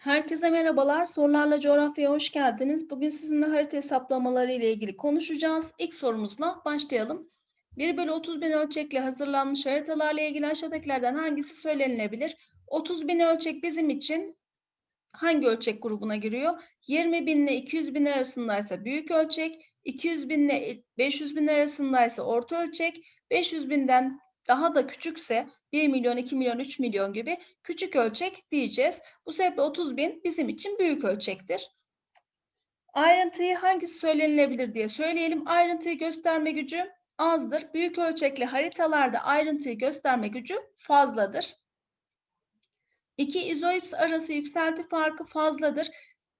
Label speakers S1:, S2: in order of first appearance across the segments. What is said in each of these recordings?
S1: Herkese merhabalar. Sorularla coğrafyaya hoş geldiniz. Bugün sizinle harita hesaplamaları ile ilgili konuşacağız. İlk sorumuzla başlayalım. 1 bölü 30 bin ölçekle hazırlanmış haritalarla ilgili aşağıdakilerden hangisi söylenilebilir? 30 bin ölçek bizim için hangi ölçek grubuna giriyor? 20 bin ile 200 bin arasındaysa büyük ölçek, 200 bin ile 500 bin arasındaysa orta ölçek, 500 binden daha da küçükse 1 milyon, 2 milyon, 3 milyon gibi küçük ölçek diyeceğiz. Bu sebeple 30 bin bizim için büyük ölçektir. Ayrıntıyı hangisi söylenilebilir diye söyleyelim. Ayrıntıyı gösterme gücü azdır. Büyük ölçekli haritalarda ayrıntıyı gösterme gücü fazladır. İki izoips arası yükselti farkı fazladır.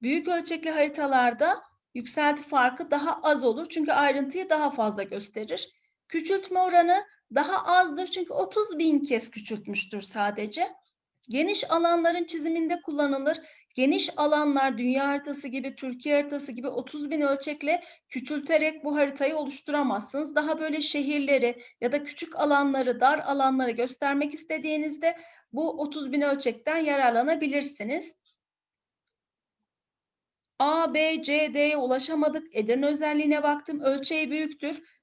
S1: Büyük ölçekli haritalarda yükselti farkı daha az olur. Çünkü ayrıntıyı daha fazla gösterir. Küçültme oranı daha azdır çünkü 30 bin kez küçültmüştür sadece. Geniş alanların çiziminde kullanılır. Geniş alanlar dünya haritası gibi, Türkiye haritası gibi 30 bin ölçekle küçülterek bu haritayı oluşturamazsınız. Daha böyle şehirleri ya da küçük alanları, dar alanları göstermek istediğinizde bu 30 bin ölçekten yararlanabilirsiniz. A, B, C, D'ye ulaşamadık. Edirne özelliğine baktım. Ölçeği büyüktür.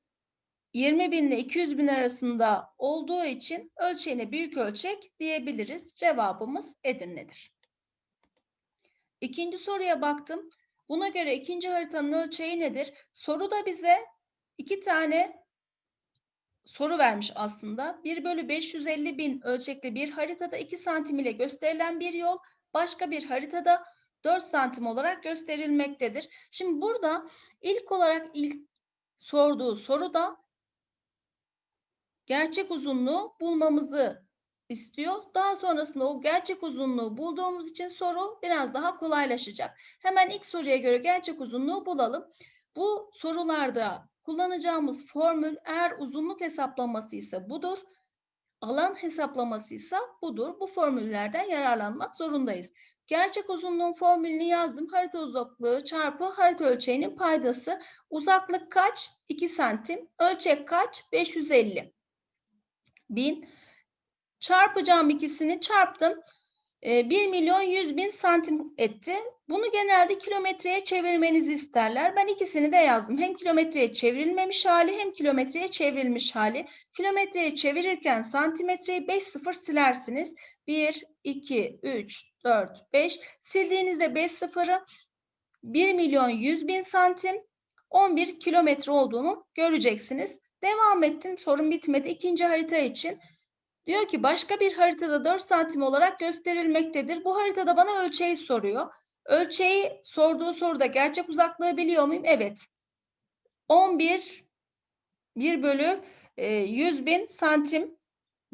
S1: 20 bin ile 200 bin arasında olduğu için ölçeğine büyük ölçek diyebiliriz. Cevabımız Edirne'dir. İkinci soruya baktım. Buna göre ikinci haritanın ölçeği nedir? Soruda bize iki tane soru vermiş aslında. 1 bölü 550 bin ölçekli bir haritada 2 santim ile gösterilen bir yol başka bir haritada 4 santim olarak gösterilmektedir. Şimdi burada ilk olarak ilk sorduğu soruda gerçek uzunluğu bulmamızı istiyor. Daha sonrasında o gerçek uzunluğu bulduğumuz için soru biraz daha kolaylaşacak. Hemen ilk soruya göre gerçek uzunluğu bulalım. Bu sorularda kullanacağımız formül eğer uzunluk hesaplaması ise budur. Alan hesaplaması ise budur. Bu formüllerden yararlanmak zorundayız. Gerçek uzunluğun formülünü yazdım. Harita uzaklığı çarpı harita ölçeğinin paydası. Uzaklık kaç? 2 santim. Ölçek kaç? 550 bin. Çarpacağım ikisini çarptım. 1 ee, milyon 100 bin santim etti. Bunu genelde kilometreye çevirmenizi isterler. Ben ikisini de yazdım. Hem kilometreye çevrilmemiş hali hem kilometreye çevrilmiş hali. Kilometreye çevirirken santimetreyi 5 sıfır silersiniz. 1, 2, 3, 4, 5. Sildiğinizde 5 sıfırı 1 milyon 100 bin santim 11 kilometre olduğunu göreceksiniz. Devam ettim. Sorun bitmedi. İkinci harita için. Diyor ki başka bir haritada 4 santim olarak gösterilmektedir. Bu haritada bana ölçeği soruyor. Ölçeği sorduğu soruda gerçek uzaklığı biliyor muyum? Evet. 11 1 bölü 100 e, bin santim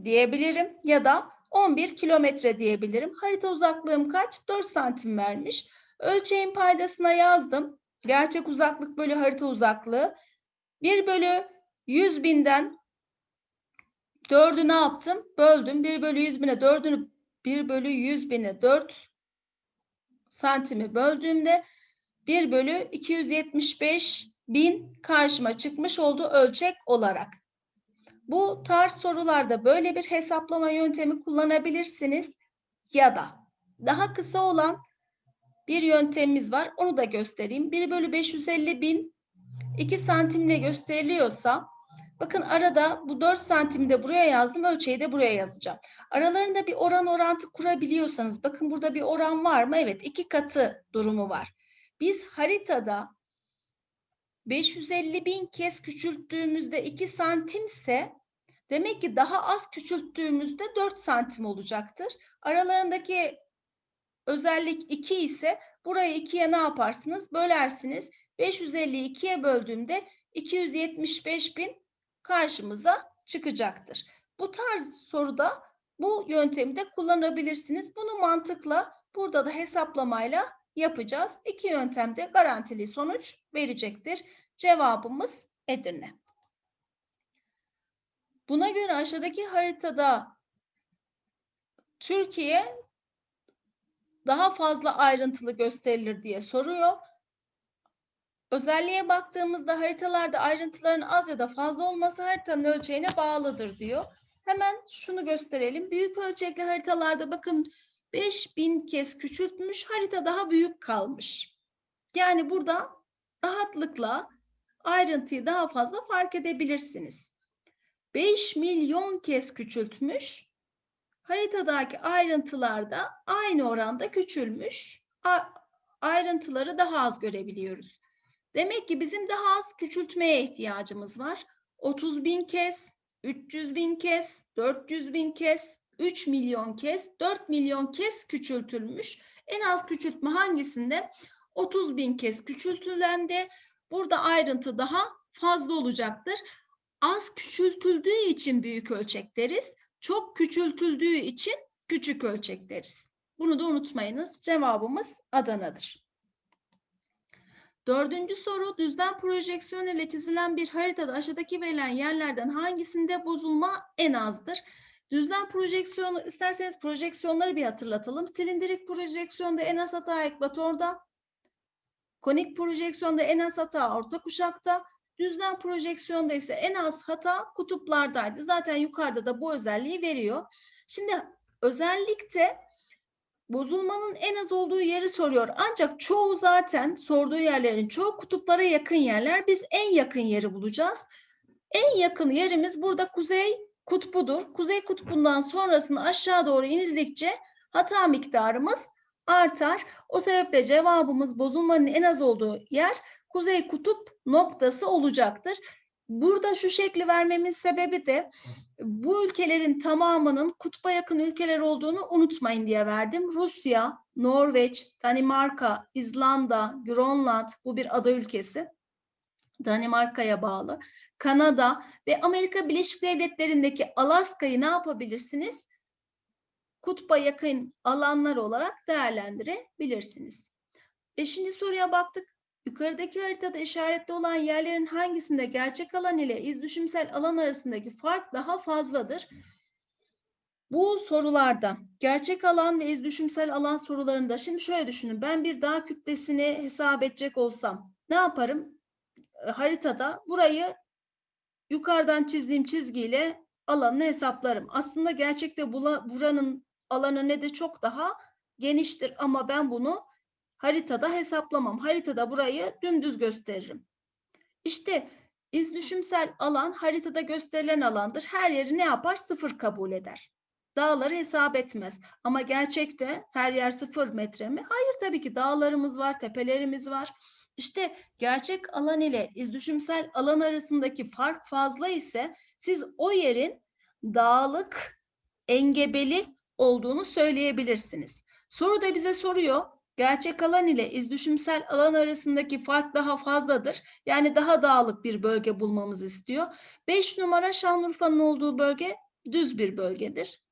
S1: diyebilirim ya da 11 kilometre diyebilirim. Harita uzaklığım kaç? 4 santim vermiş. Ölçeğin paydasına yazdım. Gerçek uzaklık bölü harita uzaklığı. 1 bölü 100 binden 4'ü ne yaptım? Böldüm. 1 bölü 100 bine 4'ünü 1 bölü 100 bine 4 santimi böldüğümde 1 bölü 275 bin karşıma çıkmış oldu ölçek olarak. Bu tarz sorularda böyle bir hesaplama yöntemi kullanabilirsiniz ya da daha kısa olan bir yöntemimiz var. Onu da göstereyim. 1 bölü 550 bin 2 santimle gösteriliyorsa Bakın arada bu 4 santimi de buraya yazdım. Ölçeği de buraya yazacağım. Aralarında bir oran orantı kurabiliyorsanız bakın burada bir oran var mı? Evet iki katı durumu var. Biz haritada 550 bin kez küçülttüğümüzde 2 santimse demek ki daha az küçülttüğümüzde 4 santim olacaktır. Aralarındaki özellik 2 ise burayı 2'ye ne yaparsınız? Bölersiniz. 550'yi 2'ye böldüğümde 275 bin karşımıza çıkacaktır. Bu tarz soruda bu yöntemi de kullanabilirsiniz. Bunu mantıkla burada da hesaplamayla yapacağız. İki yöntemde garantili sonuç verecektir. Cevabımız Edirne. Buna göre aşağıdaki haritada Türkiye daha fazla ayrıntılı gösterilir diye soruyor. Özelliğe baktığımızda haritalarda ayrıntıların az ya da fazla olması haritanın ölçeğine bağlıdır diyor. Hemen şunu gösterelim. Büyük ölçekli haritalarda bakın 5000 kez küçültmüş, harita daha büyük kalmış. Yani burada rahatlıkla ayrıntıyı daha fazla fark edebilirsiniz. 5 milyon kez küçültmüş, haritadaki ayrıntılar da aynı oranda küçülmüş. A- ayrıntıları daha az görebiliyoruz. Demek ki bizim daha az küçültmeye ihtiyacımız var. 30 bin kez, 300 bin kez, 400 bin kez, 3 milyon kez, 4 milyon kez küçültülmüş. En az küçültme hangisinde? 30 bin kez küçültülendi. Burada ayrıntı daha fazla olacaktır. Az küçültüldüğü için büyük ölçek deriz. Çok küçültüldüğü için küçük ölçek deriz. Bunu da unutmayınız. Cevabımız Adana'dır. Dördüncü soru düzlem projeksiyon ile çizilen bir haritada aşağıdaki verilen yerlerden hangisinde bozulma en azdır? Düzlem projeksiyonu isterseniz projeksiyonları bir hatırlatalım. Silindirik projeksiyonda en az hata ekvatorda. Konik projeksiyonda en az hata orta kuşakta. Düzlem projeksiyonda ise en az hata kutuplardaydı. Zaten yukarıda da bu özelliği veriyor. Şimdi özellikle bozulmanın en az olduğu yeri soruyor. Ancak çoğu zaten sorduğu yerlerin çoğu kutuplara yakın yerler. Biz en yakın yeri bulacağız. En yakın yerimiz burada kuzey kutbudur. Kuzey kutbundan sonrasını aşağı doğru inildikçe hata miktarımız artar. O sebeple cevabımız bozulmanın en az olduğu yer kuzey kutup noktası olacaktır. Burada şu şekli vermemin sebebi de bu ülkelerin tamamının kutba yakın ülkeler olduğunu unutmayın diye verdim. Rusya, Norveç, Danimarka, İzlanda, Grönland bu bir ada ülkesi. Danimarka'ya bağlı. Kanada ve Amerika Birleşik Devletleri'ndeki Alaska'yı ne yapabilirsiniz? Kutba yakın alanlar olarak değerlendirebilirsiniz. Beşinci soruya baktık. Yukarıdaki haritada işaretli olan yerlerin hangisinde gerçek alan ile izdüşümsel alan arasındaki fark daha fazladır? Bu sorularda gerçek alan ve izdüşümsel alan sorularında şimdi şöyle düşünün. Ben bir dağ kütlesini hesap edecek olsam ne yaparım? E, haritada burayı yukarıdan çizdiğim çizgiyle alanını hesaplarım. Aslında gerçekte buranın alanı ne de çok daha geniştir ama ben bunu haritada hesaplamam. Haritada burayı dümdüz gösteririm. İşte izdüşümsel alan haritada gösterilen alandır. Her yeri ne yapar? Sıfır kabul eder. Dağları hesap etmez. Ama gerçekte her yer sıfır metre mi? Hayır tabii ki dağlarımız var, tepelerimiz var. İşte gerçek alan ile izdüşümsel alan arasındaki fark fazla ise siz o yerin dağlık, engebeli olduğunu söyleyebilirsiniz. Soru da bize soruyor. Gerçek alan ile izdüşümsel alan arasındaki fark daha fazladır. Yani daha dağlık bir bölge bulmamızı istiyor. 5 numara Şanlıurfa'nın olduğu bölge düz bir bölgedir.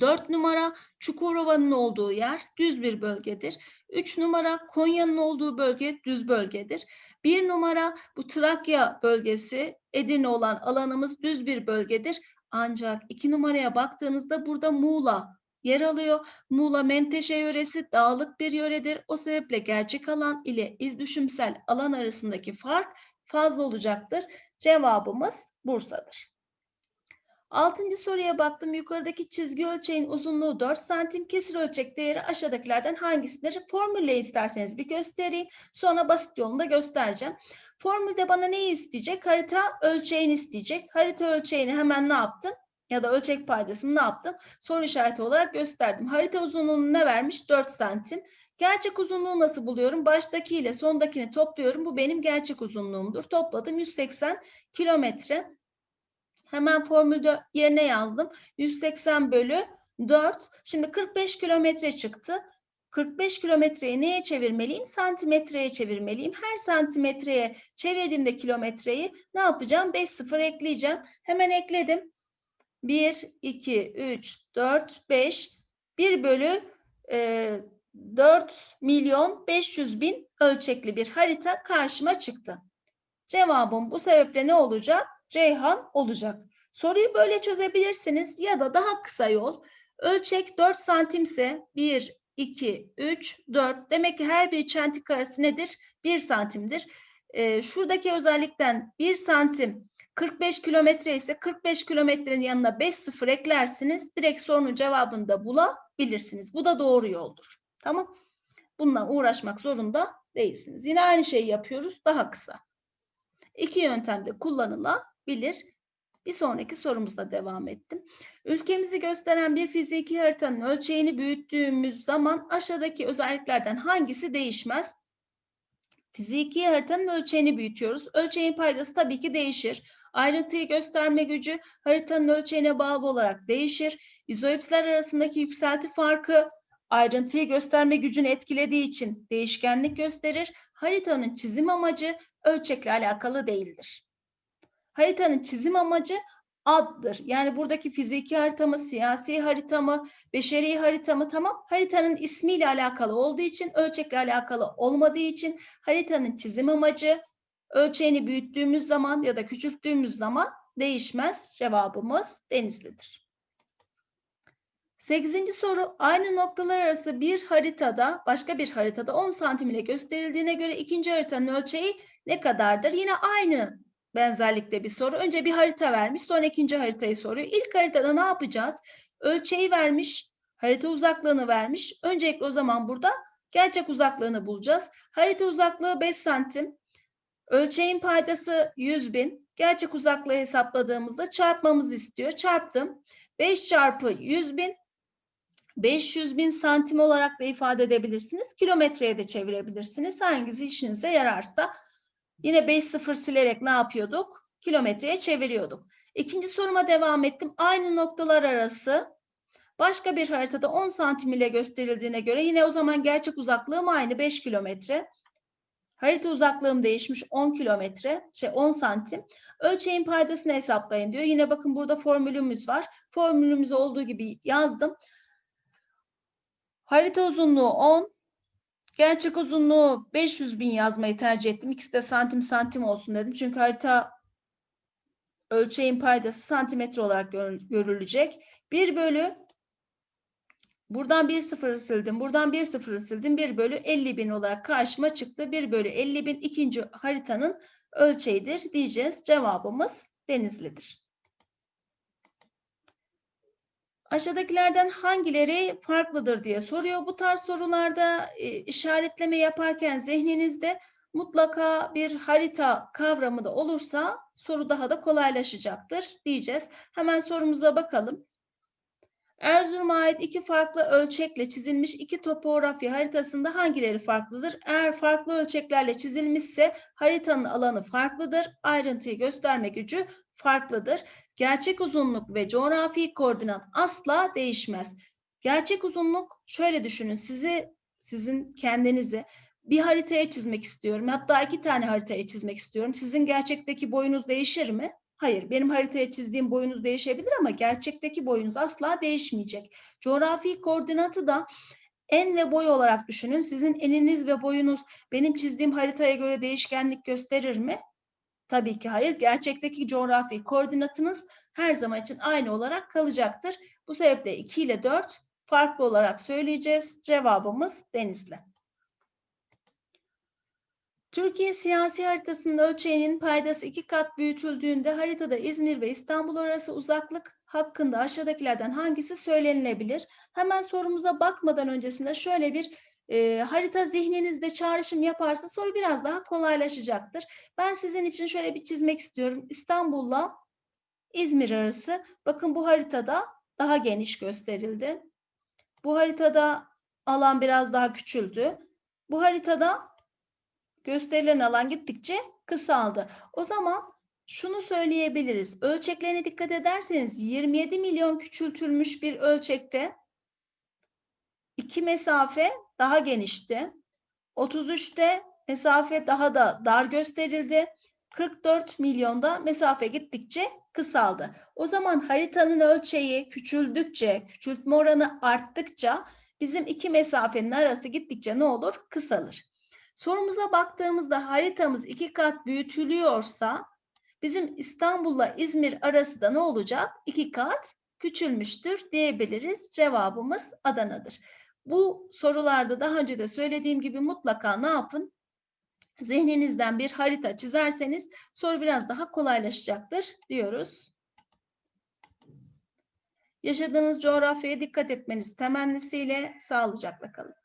S1: 4 numara Çukurova'nın olduğu yer düz bir bölgedir. 3 numara Konya'nın olduğu bölge düz bölgedir. 1 numara bu Trakya bölgesi Edirne olan alanımız düz bir bölgedir. Ancak 2 numaraya baktığınızda burada Muğla yer alıyor. Muğla Menteşe yöresi dağlık bir yöredir. O sebeple gerçek alan ile izdüşümsel alan arasındaki fark fazla olacaktır. Cevabımız Bursa'dır. Altıncı soruya baktım. Yukarıdaki çizgi ölçeğin uzunluğu 4 santim. Kesir ölçek değeri aşağıdakilerden hangisidir? Formülle isterseniz bir göstereyim. Sonra basit yolunda göstereceğim. Formülde bana neyi isteyecek? Harita ölçeğini isteyecek. Harita ölçeğini hemen ne yaptım? Ya da ölçek paydasını ne yaptım? Soru işareti olarak gösterdim. Harita uzunluğunu ne vermiş? 4 santim. Gerçek uzunluğu nasıl buluyorum? Baştaki ile sondakini topluyorum. Bu benim gerçek uzunluğumdur. Topladım 180 kilometre. Hemen formülde yerine yazdım. 180 bölü 4. Şimdi 45 kilometre çıktı. 45 kilometreyi neye çevirmeliyim? Santimetreye çevirmeliyim. Her santimetreye çevirdiğimde kilometreyi ne yapacağım? 5 sıfır ekleyeceğim. Hemen ekledim. 1, 2, 3, 4, 5. 1 bölü e, 4 milyon 500 bin ölçekli bir harita karşıma çıktı. Cevabım bu sebeple ne olacak? Ceyhan olacak. Soruyu böyle çözebilirsiniz ya da daha kısa yol. Ölçek 4 santimse 1, 2, 3, 4. Demek ki her bir çentik karesi nedir? 1 santimdir. Ee, şuradaki özellikten 1 santim 45 kilometre ise 45 kilometrenin yanına 5 sıfır eklersiniz. Direkt sorunun cevabını da bulabilirsiniz. Bu da doğru yoldur. Tamam. Bununla uğraşmak zorunda değilsiniz. Yine aynı şeyi yapıyoruz. Daha kısa. İki yöntemde kullanılabilir. Bir sonraki sorumuzda devam ettim. Ülkemizi gösteren bir fiziki haritanın ölçeğini büyüttüğümüz zaman aşağıdaki özelliklerden hangisi değişmez? Fiziki haritanın ölçeğini büyütüyoruz. Ölçeğin paydası tabii ki değişir. Ayrıntıyı gösterme gücü haritanın ölçeğine bağlı olarak değişir. İzoipsler arasındaki yükselti farkı ayrıntıyı gösterme gücünü etkilediği için değişkenlik gösterir. Haritanın çizim amacı ölçekle alakalı değildir. Haritanın çizim amacı addır. Yani buradaki fiziki harita mı, siyasi harita mı, beşeri harita mı tamam. Haritanın ismiyle alakalı olduğu için, ölçekle alakalı olmadığı için haritanın çizim amacı ölçeğini büyüttüğümüz zaman ya da küçülttüğümüz zaman değişmez. Cevabımız Denizli'dir. Sekizinci soru aynı noktalar arası bir haritada başka bir haritada 10 santim ile gösterildiğine göre ikinci haritanın ölçeği ne kadardır? Yine aynı benzerlikte bir soru. Önce bir harita vermiş sonra ikinci haritayı soruyor. İlk haritada ne yapacağız? Ölçeği vermiş, harita uzaklığını vermiş. Öncelikle o zaman burada gerçek uzaklığını bulacağız. Harita uzaklığı 5 santim. Ölçeğin paydası 100 bin. Gerçek uzaklığı hesapladığımızda çarpmamızı istiyor. Çarptım. 5 çarpı 100 bin 500 bin santim olarak da ifade edebilirsiniz. Kilometreye de çevirebilirsiniz. Hangisi işinize yararsa. Yine 5 sıfır silerek ne yapıyorduk? Kilometreye çeviriyorduk. İkinci soruma devam ettim. Aynı noktalar arası başka bir haritada 10 santim ile gösterildiğine göre yine o zaman gerçek uzaklığım aynı 5 kilometre. Harita uzaklığım değişmiş 10 kilometre, şey 10 santim. Ölçeğin paydasını hesaplayın diyor. Yine bakın burada formülümüz var. Formülümüz olduğu gibi yazdım. Harita uzunluğu 10. Gerçek uzunluğu 500 bin yazmayı tercih ettim. İkisi de santim santim olsun dedim. Çünkü harita ölçeğin paydası santimetre olarak görülecek. 1 bölü buradan 1 sıfırı sildim. Buradan 1 sıfırı sildim. 1 bölü 50 bin olarak karşıma çıktı. 1 bölü 50 bin ikinci haritanın ölçeğidir diyeceğiz. Cevabımız Denizli'dir. Aşağıdakilerden hangileri farklıdır diye soruyor. Bu tarz sorularda e, işaretleme yaparken zihninizde mutlaka bir harita kavramı da olursa soru daha da kolaylaşacaktır diyeceğiz. Hemen sorumuza bakalım. Erzurum'a ait iki farklı ölçekle çizilmiş iki topografya haritasında hangileri farklıdır? Eğer farklı ölçeklerle çizilmişse haritanın alanı farklıdır. Ayrıntıyı gösterme gücü farklıdır. Gerçek uzunluk ve coğrafi koordinat asla değişmez. Gerçek uzunluk şöyle düşünün. Sizi sizin kendinizi bir haritaya çizmek istiyorum. Hatta iki tane haritaya çizmek istiyorum. Sizin gerçekteki boyunuz değişir mi? Hayır, benim haritaya çizdiğim boyunuz değişebilir ama gerçekteki boyunuz asla değişmeyecek. Coğrafi koordinatı da en ve boy olarak düşünün. Sizin eniniz ve boyunuz benim çizdiğim haritaya göre değişkenlik gösterir mi? Tabii ki hayır. Gerçekteki coğrafi koordinatınız her zaman için aynı olarak kalacaktır. Bu sebeple 2 ile 4 farklı olarak söyleyeceğiz. Cevabımız Denizli. Türkiye siyasi haritasının ölçeğinin paydası iki kat büyütüldüğünde haritada İzmir ve İstanbul arası uzaklık hakkında aşağıdakilerden hangisi söylenilebilir? Hemen sorumuza bakmadan öncesinde şöyle bir e, harita zihninizde çağrışım yaparsa soru biraz daha kolaylaşacaktır. Ben sizin için şöyle bir çizmek istiyorum. İstanbul'la İzmir arası. Bakın bu haritada daha geniş gösterildi. Bu haritada alan biraz daha küçüldü. Bu haritada gösterilen alan gittikçe kısaldı. O zaman şunu söyleyebiliriz. Ölçeklerine dikkat ederseniz 27 milyon küçültülmüş bir ölçekte iki mesafe daha genişti. 33'te mesafe daha da dar gösterildi. 44 milyonda mesafe gittikçe kısaldı. O zaman haritanın ölçeği küçüldükçe, küçültme oranı arttıkça bizim iki mesafenin arası gittikçe ne olur? Kısalır. Sorumuza baktığımızda haritamız iki kat büyütülüyorsa bizim İstanbul'la İzmir arası da ne olacak? İki kat küçülmüştür diyebiliriz. Cevabımız Adana'dır. Bu sorularda daha önce de söylediğim gibi mutlaka ne yapın? zihninizden bir harita çizerseniz soru biraz daha kolaylaşacaktır diyoruz. Yaşadığınız coğrafyaya dikkat etmeniz temennisiyle sağlıcakla kalın.